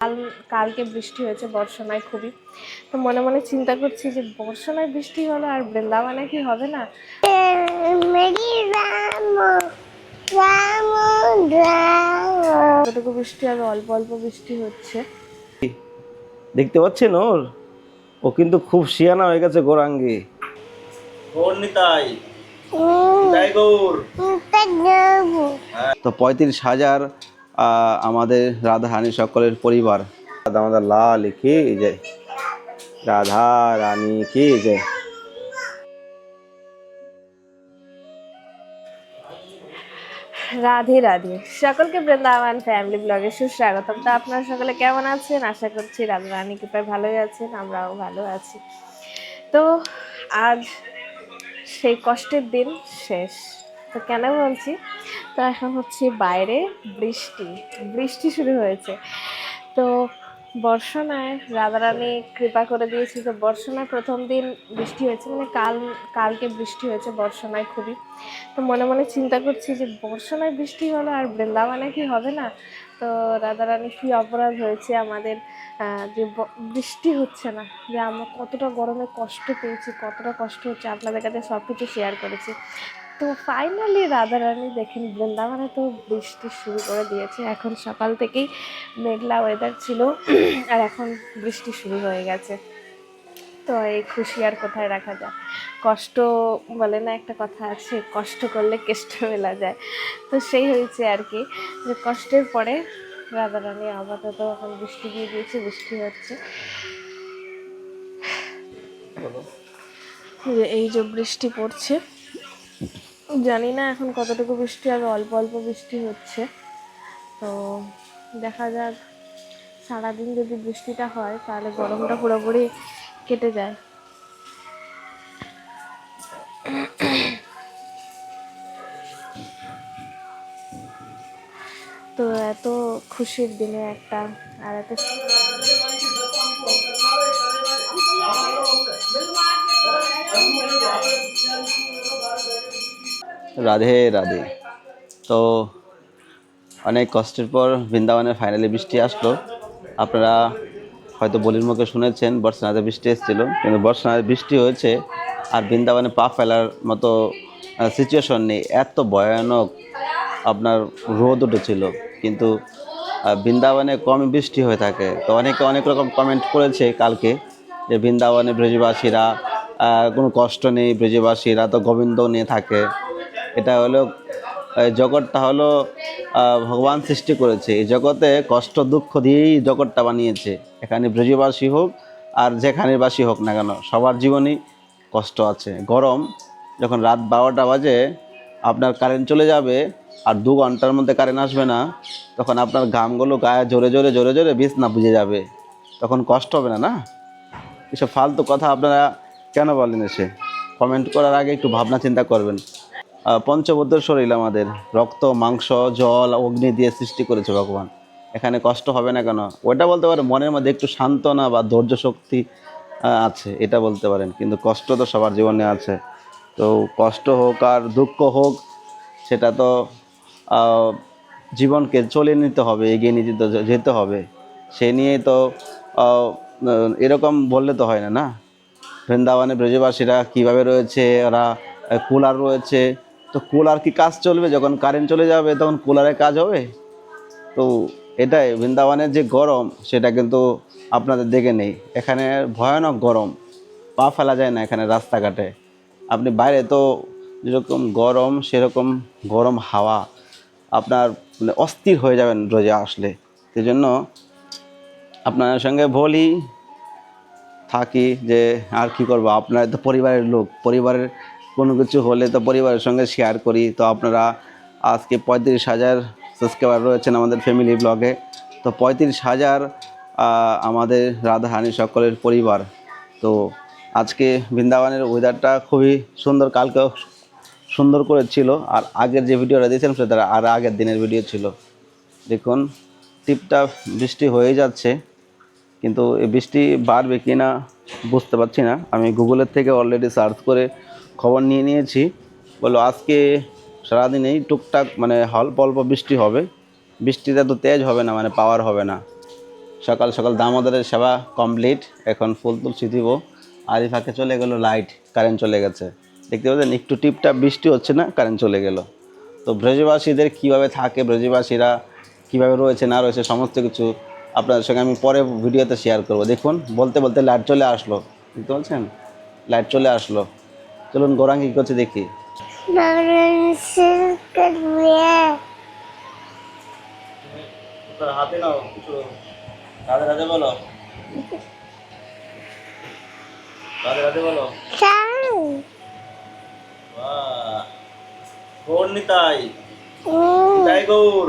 কাল কালকে বৃষ্টি হয়েছে বর্ষণায় খুবই। তো মনে মনে চিন্তা করছি যে বর্ষণায় বৃষ্টি হলো আর বৃন্দাবনে কি হবে না? কতটুকু বৃষ্টি হবে অল্প অল্প বৃষ্টি হচ্ছে। দেখতে পাচ্ছেন ওর? ও কিন্তু খুব শিয়ানা হয়ে গেছে গোরাঙ্গে। নিতাই। তো পঁয়ত্রিশ হাজার আমাদের রাধারানী সকলের পরিবার। রাধা আমাদের লাল কি যে রাধা রানী কি যে রাধে রাধে। সকলকে বৃন্দাবন ফ্যামিলি ব্লগে সুস্বাগতম। তো আপনারা সকলে কেমন আছেন? আশা করছি রাধা রানী কৃপায় ভালোই আছেন, আমরাও ভালো আছি। তো আজ সেই কষ্টের দিন শেষ। তো কেন বলছি? তো এখন হচ্ছে বাইরে বৃষ্টি বৃষ্টি শুরু হয়েছে। তো বর্ষণায় রাধারানী কৃপা করে দিয়েছি তো বর্ষণায় প্রথম দিন বৃষ্টি হয়েছে মানে কাল, কালকে বৃষ্টি হয়েছে বর্ষণায় খুবই। তো মনে মনে চিন্তা করছি যে বর্ষণায় বৃষ্টি হলো আর বৃন্দাবনে কি হবে না? তো রাধারানী কী অপরাধ হয়েছে আমাদের যে বৃষ্টি হচ্ছে না, যে আমরা কতটা গরমে কষ্ট পেয়েছি, কতটা কষ্ট হচ্ছে, আপনাদের কাছে সব কিছু শেয়ার করেছি। তো ফাইনালি রাধারানী দেখেন বৃন্দাবনে তো বৃষ্টি শুরু করে দিয়েছে। এখন সকাল থেকেই মেঘলা ওয়েদার ছিল আর এখন বৃষ্টি শুরু হয়ে গেছে। তো এই খুশি আর কোথায় রাখা যায়? কষ্ট বলে না একটা কথা আছে কষ্ট করলে কেষ্ট মেলা যায়। তো সেই হয়েছে আর কি যে কষ্টের পরে রাধারানী আপাতত এখন বৃষ্টি দিয়ে দিয়েছে বৃষ্টি হচ্ছে। এই যে বৃষ্টি পড়ছে জানি না এখন কতটুকু বৃষ্টি হবে, অল্প অল্প বৃষ্টি হচ্ছে। তো দেখা যাক, সারাদিন যদি বৃষ্টিটা হয়, তাহলে গরমটা পুরোপুরি কেটে যায়। তো এত খুশির দিনে একটা, আর এত রাধে রাধে। তো অনেক কষ্টের পর বৃন্দাবনে ফাইনালি বৃষ্টি আসলো। আপনারা হয়তো বলির মুখে শুনেছেন বর্ষানাতে বৃষ্টি এসেছিল। কিন্তু বর্ষানাতে বৃষ্টি হয়েছে আর বৃন্দাবনে পা ফেলার মতো সিচুয়েশন নেই। এত ভয়ানক আপনার রোদ উঠেছিল। কিন্তু বৃন্দাবনে কমই বৃষ্টি হয়ে থাকে। তো অনেকে অনেক রকম কমেন্ট করেছে কালকে যে বৃন্দাবনে ব্রজবাসীরা কোনো কষ্ট নেই, ব্রজবাসীরা তো গোবিন্দ নিয়ে থাকে। এটা হলো জগৎটা হলো ভগবান সৃষ্টি করেছে। এই জগতে কষ্ট, দুঃখ দিয়েই জগৎটা বানিয়েছে। এখানে ব্রজবাসী হোক আর যেখানের বাসী হোক না কেন, সবার জীবনেই কষ্ট আছে। গরম, যখন রাত বারোটা বাজে, আপনার কারেন্ট চলে যাবে আর দু ঘণ্টার মধ্যে কারেন্ট আসবে না, তখন আপনার ঘামগুলো গায়ে জোরে জোরে জোরে জোরে বিষ না বুঝে যাবে। তখন কষ্ট হবে না না? এসব ফালতু কথা আপনারা কেন বলেন এসে? কমেন্ট করার আগে একটু ভাবনা চিন্তা করবেন। পঞ্চবদ্ধ শরীর আমাদের। রক্ত, মাংস, জল, অগ্নি দিয়ে সৃষ্টি করেছে ভগবান। এখানে কষ্ট হবে না কেন? ওটা বলতে পারেন, মনের মধ্যে একটু সান্ত্বনা বা ধৈর্য শক্তি আছে, এটা বলতে পারেন। কিন্তু কষ্ট তো সবার জীবনে আছে। তো কষ্ট হোক আর দুঃখ হোক, সেটা তো জীবনকে চলে নিতে হবে, এগিয়ে নিয়ে যেতে যেতে হবে। সে নিয়েই তো এরকম বললে তো হয় না না? বৃন্দাবনে ব্রজবাসীরা কীভাবে রয়েছে? ওরা কুলার রয়েছে তো কুলার কি কাজ চলবে? যখন কারেন্ট চলে যাবে, তখন কুলারের কাজ হবে? তো এটাই, বৃন্দাবনের যে গরম, সেটা কিন্তু আপনাদের দেখে নেই। এখানে ভয়ানক গরম। পা ফেলা যায় না এখানে রাস্তাঘাটে। আপনি বাইরে তো যেরকম গরম, সেরকম গরম হাওয়া, আপনার মানে অস্থির হয়ে যাবেন রোজে আসলে। সেই জন্য আপনার সঙ্গে বলি, থাকি যে আর কি করব? আপনার তো পরিবারের লোক। পরিবারের কোনো কিছু হলে তো পরিবারের সঙ্গে শেয়ার করি। তো আপনারা আজকে পঁয়ত্রিশ হাজার সাবস্ক্রাইবার রয়েছেন আমাদের ফ্যামিলি ব্লগে তো পঁয়ত্রিশ হাজার আমাদের রাধাহানি সকলের পরিবার। তো আজকে বৃন্দাবনের ওয়েদারটা খুবই সুন্দর কালকে সুন্দর করে ছিল আর আগের যে ভিডিওটা দিয়েছিলাম সেটা আর আগের দিনের ভিডিও ছিল। দেখুন টিপটাপ বৃষ্টি হয়ে যাচ্ছে। কিন্তু বৃষ্টি বাড়বে কি না বুঝতে পারছি না। আমি গুগলের থেকে অলরেডি সার্চ করে খবর নিয়ে নিয়েছি। বলল, আজকে সারাদিনেই টুকটাক মানে অল্প অল্প বৃষ্টি হবে। বৃষ্টিটা তো তেজ হবে না মানে পাওয়ার হবে না। সকাল সকাল দামোদরের সেবা কমপ্লিট এখন ফুল তুলসি দিব। আর এই ফাঁকে চলে গেল লাইট কারেন্ট চলে গেছে। দেখতে পাচ্ছেন একটু টিপটাপ বৃষ্টি হচ্ছে না কারেন্ট চলে গেল। তো ব্রজবাসীদের কীভাবে থাকে, ব্রজবাসীরা কীভাবে রয়েছে, না রয়েছে, সমস্ত কিছু আপনাদের সঙ্গে আমি পরে ভিডিওতে শেয়ার করব। দেখুন, বলতে বলতে লাইট চলে আসলো। দেখতে পাচ্ছেন? লাইট চলে আসলো। চলুন গোরাঙ্গি কী করছে দেখি হাতে নাও কিছু রাধে রাধে বলো রাধে রাধে বলো Sam. বাহ গৌর নিতাই. নিতাই গৌর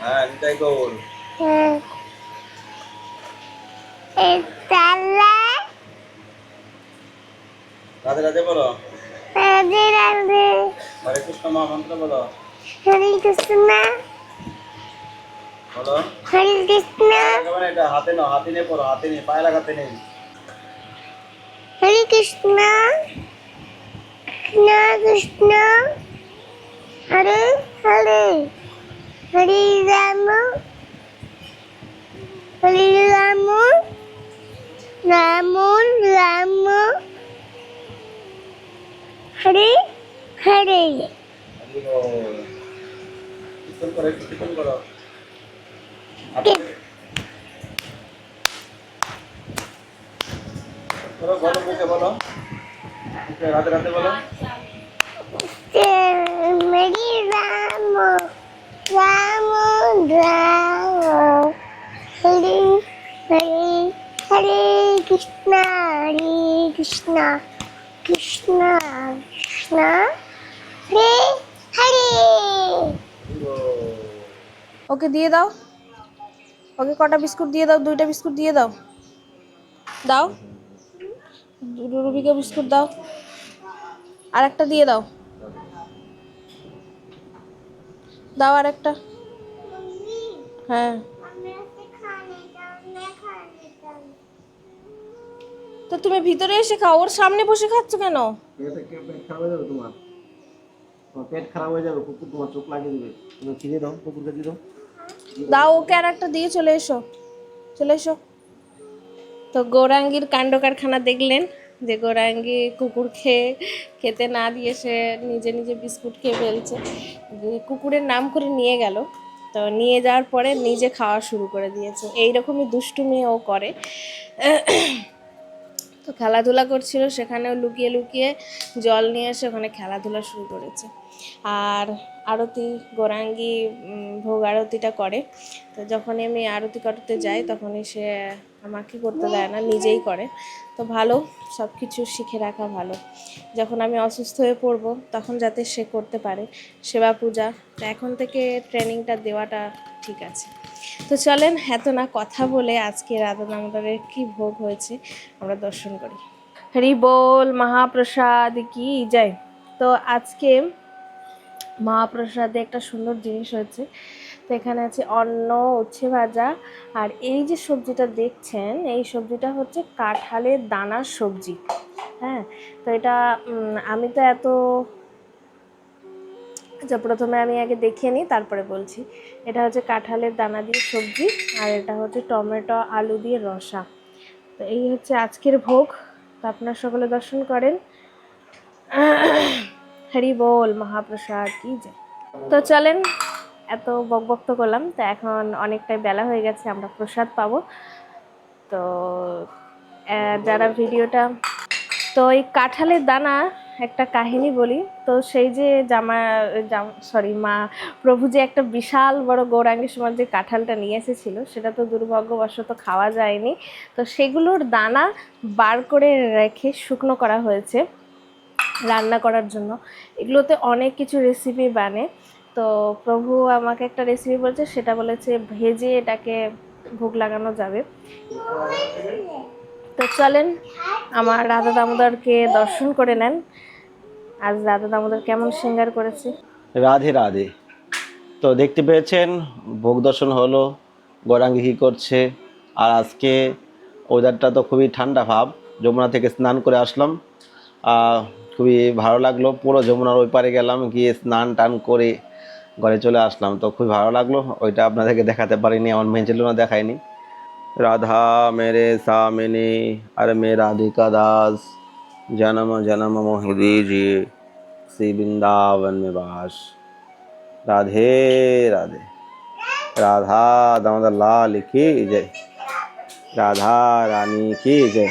হ্যাঁ নিতাই গৌর Estala. রাধে রাধে বলো Radhe Radhe. হরে কৃষ্ণ মহামন্ত্র বলো Hare Krishna. বলো Hare Krishna. একেবারে এটা হাতে নাও হাতে নিয়ে পড়ো হাতে নিয়ে পায়ে লাগাতে নেই. Hare Rama. Hare Rama. Rama Rama. Hare Hare. Hari বল। কীর্তন করো Hare. Hare Krishna. Hare Krishna. Krishna Krishna. Hare Hare. Hari বল। ওকে দিয়ে দাও ওকে কটা বিস্কুট দিয়ে দাও দুইটা বিস্কুট দিয়ে দাও দাও দুটো রুবিকে বিস্কুট দাও আর একটা দিয়ে দাও দাও আর একটা হ্যাঁ তো তুমি ভিতরে এসে খাও ওর সামনে বসে খাচ্ছ কেন? পেট খারাপ হয়ে যাবে তোমার। তোমার পেট খারাপ হয়ে যাবে কুকুর তোমার চোখ লাগিয়ে দেবে। তুমি খিদে দাও কুকুরকে দিয়ে দাও। দাও ওকে আর একটা দিয়ে চলে এসো চলে এসো। তো গৌরাঙ্গীর কাণ্ড কারখানা দেখলেন যে গৌরাঙ্গি কুকুর খেয়ে খেতে না দিয়ে সে নিজে নিজে বিস্কুট খেয়ে ফেলছে। কুকুরের নাম করে নিয়ে গেল। তো নিয়ে যাওয়ার পরে নিজে খাওয়া শুরু করে দিয়েছে। এইরকমই দুষ্টুমি ও করে। তো খেলাধুলা করছিল, সেখানেও লুকিয়ে লুকিয়ে জল নিয়ে এসে ওখানে খেলাধুলা শুরু করেছে। আর আরতি গোরাঙ্গি ভোগ আরতিটা করে। তো যখনই আমি আরতি করতে যাই, তখনই সে আমাকে করতে দেয় না, নিজেই করে। তো ভালো সব কিছু শিখে রাখা ভালো। যখন আমি অসুস্থ হয়ে পড়ব, তখন যাতে সে করতে পারে, সেবা পূজা। এখন থেকে ট্রেনিংটা দেওয়াটা ঠিক আছে। তো চলেন, এত না কথা বলে আজকে রাধা দামোদরের কি ভোগ হয়েছে আমরা দর্শন করি। হরি বল, মহাপ্রসাদ, কি জয়। তো আজকে মহাপ্রসাদে একটা সুন্দর জিনিস হয়েছে। তো এখানে আছে অন্ন, উচ্ছে ভাজা, আর এই যে সবজিটা দেখছেন, এই সবজিটা হচ্ছে কাঁঠালের দানার সবজি। হ্যাঁ তো এটা আমি তো এত আচ্ছা প্রথমে আমি আগে দেখিয়ে নিই, তারপরে বলছি। এটা হচ্ছে কাঁঠালের দানা দিয়ে সবজি, আর এটা হচ্ছে টমেটো, আলু দিয়ে রসা। তো এই হচ্ছে আজকের ভোগ। তো আপনারা সকলে দর্শন করেন। হরি বল, মহাপ্রসাদ, কি যে। তো চলেন, এত বকবক তো করলাম, তো এখন অনেকটাই বেলা হয়ে গেছে, আমরা প্রসাদ পাবো। তো যারা ভিডিওটা, তো এই কাঁঠালের দানা একটা কাহিনী বলি। তো সেই যে জামা সরি মা প্রভু যে একটা বিশাল বড় গৌরাঙ্গের সময় যে কাঁঠালটা নিয়ে এসেছিল, সেটা তো দুর্ভাগ্যবশত খাওয়া যায়নি। তো সেগুলোর দানা বার করে রেখে শুকনো করা হয়েছে রান্না করার জন্য। এগুলোতে অনেক কিছু রেসিপি বানে। তো প্রভু আমাকে একটা রেসিপি বলছে, সেটা বলেছে ভেজে এটাকে ভোগ লাগানো যাবে। তো চলেন, আমার রাধা দামোদরকে দর্শন করে নেন। আজ রাধা দামোদর কেমন সিঙ্গার করেছে? রাধে রাধে। তো দেখতে পেয়েছেন, ভোগ দর্শন হলো, গৌরাঙ্গি কী করছে, আর আজকে ওয়েদারটা তো খুবই ঠান্ডা ভাব, যমুনা থেকে স্নান করে আসলাম। খুবই ভালো লাগল, পুরো যমুনার ওই পারে গেলাম, গিয়ে স্নান টান করে ঘরে চলে আসলাম। তো খুবই ভালো লাগল, ওইটা আপনাদেরকে দেখাতে পারিনি, আমার না দেখায়নি राधा मेरे सामिनी, अरे मे राधिका दास, जन्म जन्म मोहिदी जी, श्री वृंदावन निवास वास। राधे राधे। राधा दामोदर लाल की जय। राधा रानी की जय।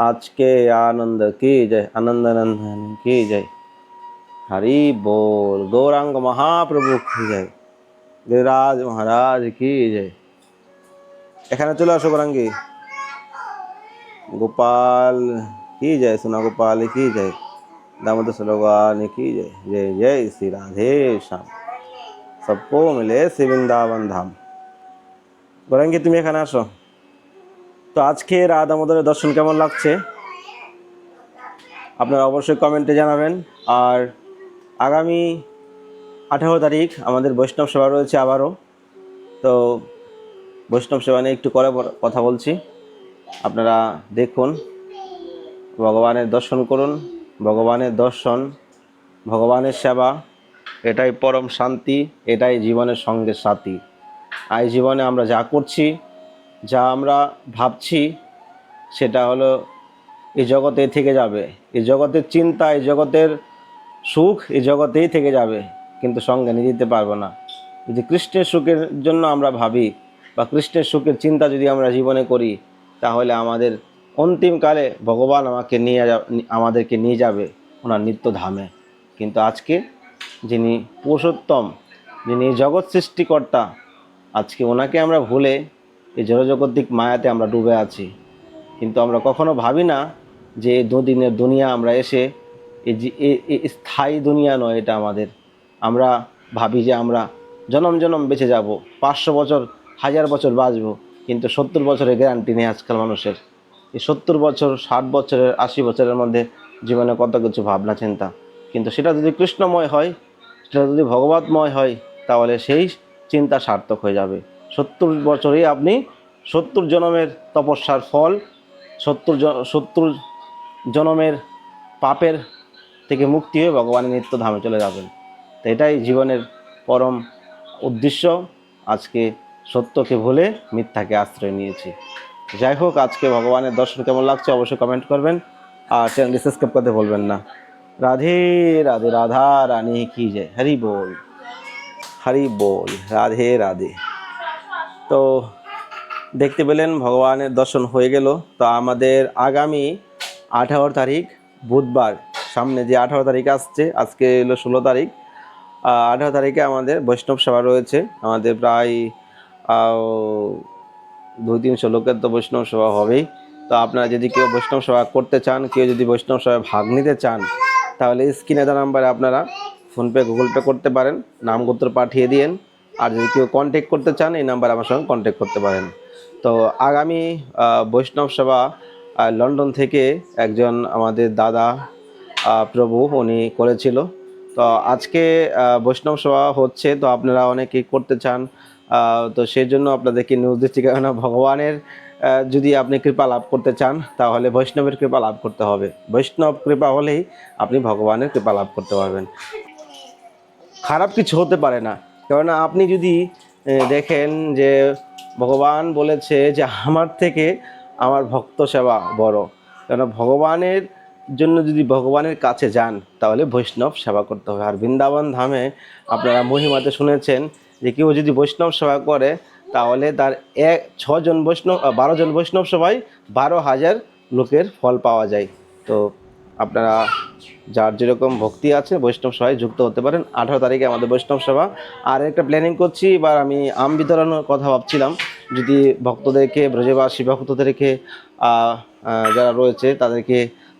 आज के आनंद की जय, आनंद नंदन की जय। हरि बोल, गौरंग महाप्रभु की जय। गिरिराज महाराज की जय। এখানে চলে আসো গৌরাঙ্গি গোপাল की जय सुना गोपाल की जय दामोदर सरोगान की जय जय जय श्री राधे श्याम सबको मिले শ্রী বৃন্দাবন ধাম গৌরাঙ্গি তুমি এখানে আসো তো আজকে রাধা দামোদরের দর্শন কেমন লাগছে আপনারা অবশ্যই কমেন্টে জানাবেন আর আগামী আঠারো তারিখ আমাদের বৈষ্ণব সেবা রয়েছে আবারও তো বৈষ্ণব সেবা নিয়ে একটু করে কথা বলছি। আপনারা দেখুন, ভগবানের দর্শন করুন, ভগবানের দর্শন, ভগবানের সেবা, এটাই পরম শান্তি, এটাই জীবনের সঙ্গে সাথী। আর জীবনে আমরা যা করছি, যা আমরা ভাবছি, সেটা হলো এই জগতে থেকে যাবে। এই জগতের চিন্তা এই জগতের সুখ এই জগতেই থেকে যাবে। কিন্তু সঙ্গে নিয়ে যেতে পারব না। যদি কৃষ্ণের সুখের জন্য আমরা ভাবি বা কৃষ্ণের সুখের চিন্তা যদি আমরা জীবনে করি, তাহলে আমাদের অন্তিমকালে ভগবান আমাকে নিয়ে আমাদেরকে নিয়ে যাবে ওনার নিত্য ধামে কিন্তু আজকে যিনি পুরুষোত্তম, যিনি জগৎ সৃষ্টিকর্তা, আজকে ওনাকে আমরা ভুলে এই জড়জগতিক মায়াতে আমরা ডুবে আছি। কিন্তু আমরা কখনো ভাবি না যে দুদিনের দুনিয়া আমরা এসে এই যে স্থায়ী দুনিয়া নয় এটা আমাদের। আমরা ভাবি যে আমরা জনম জনম বেঁচে যাব। পাঁচশো বছর হাজার বছর বাঁচবো, কিন্তু সত্তর বছরের গ্যারান্টি নেই আজকাল মানুষের। এই সত্তর বছর, ষাট বছরের, আশি বছরের মধ্যে জীবনে কত কিছু ভাবনা, চিন্তা। কিন্তু সেটা যদি কৃষ্ণময় হয়, সেটা যদি ভগবতময় হয়, তাহলে সেই চিন্তা সার্থক হয়ে যাবে। সত্তর বছরেই আপনি সত্তর জনমের তপস্যার ফল, সত্তর সত্তর জনমের পাপের থেকে মুক্তি হয়ে ভগবানের নিত্য ধামে চলে যাবেন। তো এটাই জীবনের পরম উদ্দেশ্য। আজকে সত্যকে ভুলে মিথ্যাকে আশ্রয় নিয়েছি। যাই হোক, আজকে ভগবানের দর্শন কেমন লাগছে অবশ্যই কমেন্ট করবেন আর চ্যানেলটি সাবস্ক্রাইব করতে বলবেন না। রাধে রাধে, রাধা, রানী কি জয় হরি বল হরি বল, রাধে রাধে। তো দেখতে পেলেন ভগবানের দর্শন হয়ে গেল। তো আমাদের আগামী আঠারো তারিখ, বুধবার, সামনে যে আঠারো তারিখ আসছে, আজকে এলো ষোলো তারিখ। আঠারো তারিখে আমাদের বৈষ্ণব সেবা রয়েছে। আমাদের প্রায় দুই তিনশো লোকের তো বৈষ্ণব সভা হবেই। তো আপনারা যদি কেউ বৈষ্ণব সভা করতে চান, কেউ যদি বৈষ্ণব সভায় ভাগ নিতে চান, তাহলে স্ক্রিনে দেওয়া নাম্বারে আপনারা ফোনপে, গুগল পে করতে পারেন নাম গোত্র পাঠিয়ে দিন আর যদি কেউ কন্ট্যাক্ট করতে চান, এই নাম্বারে আমার সঙ্গে কন্ট্যাক্ট করতে পারেন। তো আগামী বৈষ্ণব সভা লন্ডন থেকে একজন আমাদের দাদা প্রভু উনি করেছিল। তো আজকে বৈষ্ণব সভা হচ্ছে, তো আপনারা অনেকেই করতে চান তো সেই জন্য আপনাদেরকে নিউজ দিচ্ছি। কেননা ভগবানের যদি আপনি কৃপা লাভ করতে চান, তাহলে বৈষ্ণবের কৃপা লাভ করতে হবে। বৈষ্ণব কৃপা হলেই আপনি ভগবানের কৃপা লাভ করতে পারবেন। খারাপ কিছু হতে পারে না। কেননা আপনি যদি দেখেন যে ভগবান বলেছে যে, আমার থেকে আমার ভক্ত সেবা বড়। কেন ভগবানের জন্য যদি ভগবানের কাছে যান, তাহলে বৈষ্ণব সেবা করতে হবে। আর বৃন্দাবন ধামে আপনারা মহিমাতে শুনেছেন যে কেউ যদি বৈষ্ণব সেবা করে, তাহলে তার এক, ছজন বৈষ্ণব বারো জন বৈষ্ণব সবাই বারো হাজার লোকের ফল পাওয়া যায়। তো আপনারা যার যেরকম ভক্তি আছে, বৈষ্ণব সভায় যুক্ত হতে পারেন। আঠারো তারিখে আমাদের বৈষ্ণব সভা। আর একটা প্ল্যানিং করছি, এবার আমি আম বিতরণের কথা ভাবছিলাম। যদি ভক্তদেরকে, ব্রজবাসী ভক্তদেরকে যারা রয়েছে, তাদেরকে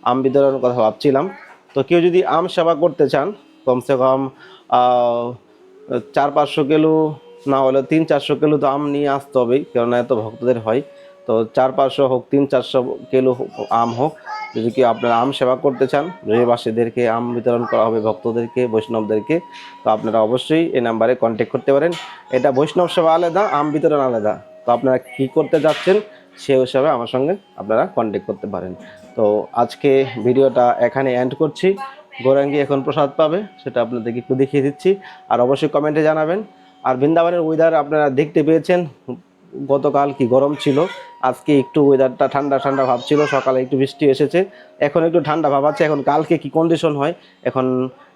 আম বিতরণের কথা ভাবছিলাম। তো কেউ যদি আম সেবা করতে চান, কমসে কম চার পাঁচশো কিলো না হলে তিন চারশো কিলো তো আম নিয়ে আসতে হবেই, কেননা এত ভক্তদের হয়। তো চার পাঁচশো হোক, তিন চারশো কিলো আম হোক, যদি কেউ আপনারা আম সেবা করতে চান, রবিবাসীদেরকে আম বিতরণ করা হবে, ভক্তদেরকে, বৈষ্ণবদেরকে, তো আপনারা অবশ্যই এই নাম্বারে কন্ট্যাক্ট করতে পারেন। এটা বৈষ্ণব সেবা আলাদা, আম বিতরণ আলাদা। তো আপনারা কী করতে যাচ্ছেন, সে হিসাবে আমার সঙ্গে আপনারা কন্ট্যাক্ট করতে পারেন। তো আজকে ভিডিওটা এখানে এন্ড করছি। গৌরাঙ্গি এখন প্রসাদ পাবে, সেটা আপনাদেরকে একটু দেখিয়ে দিচ্ছি। আর অবশ্যই কমেন্টে জানাবেন। আর বৃন্দাবনের ওয়েদার আপনারা দেখতে পেয়েছেন, গতকাল কি গরম ছিল, আজকে একটু ওয়েদারটা ঠান্ডা ঠান্ডা ভাব ছিল, সকালে একটু বৃষ্টি এসেছে। এখন একটু ঠান্ডা ভাব আছে, এখন কালকে কি কন্ডিশন হয়, এখন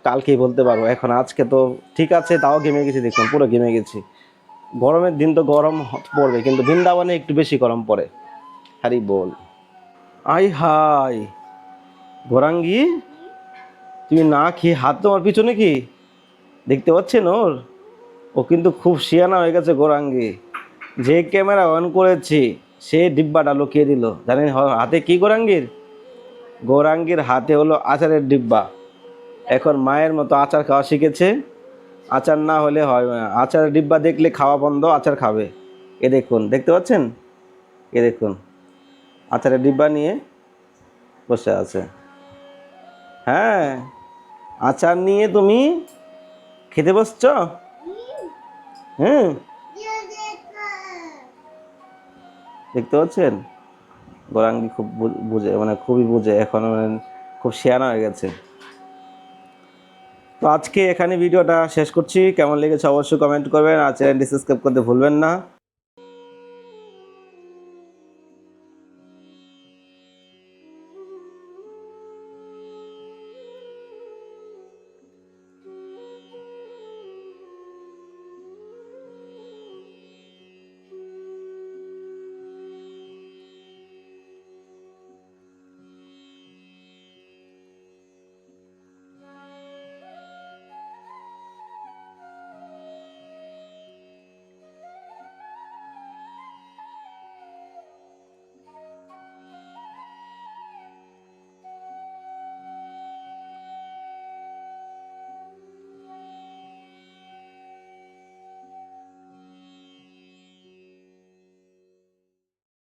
কালকেই বলতে পারব। এখন আজকে তো ঠিক আছে, তাও ঘেমে গেছি, দেখুন, পুরো ঘেমে গেছি। গরমের দিন তো গরম পড়বে, কিন্তু বৃন্দাবনে একটু বেশি গরম পড়ে। হারি বল। আই হাই গোরাঙ্গি তুমি না খেয়ে হাত তোমার পিছনে কি? দেখতে পাচ্ছেন ওর? ও কিন্তু খুব শিয়ানা হয়ে গেছে গোরাঙ্গি। যে ক্যামেরা অন করেছি, সে ডিব্বাটা লুকিয়ে দিল। জানেন হাতে কি গোরাঙ্গির? গৌরাঙ্গীর হাতে হলো আচারের ডিব্বা। এখন মায়ের মতো আচার খাওয়া শিখেছে। আচার না হলে হয় না। আচারের ডিব্বা দেখলে খাওয়া বন্ধ, আচার খাবে। এ দেখুন, দেখতে পাচ্ছেন? এ দেখুন। আচারের ডিব্বা নিয়ে বসে আছে। হ্যাঁ। আচার নিয়ে তুমি খেতে বসছ? হুম। দেখতে পাচ্ছেন? গোরাঙ্গি খুব বুঝে মানে খুবই বুঝে, এখন মানে খুব শেয়ানা হয়ে গেছে। তো আজকে এখানে ভিডিওটা শেষ করছি। কেমন লেগেছে অবশ্যই কমেন্ট করবেন আর চ্যানেলটি সাবস্ক্রাইব করতে ভুলবেন না।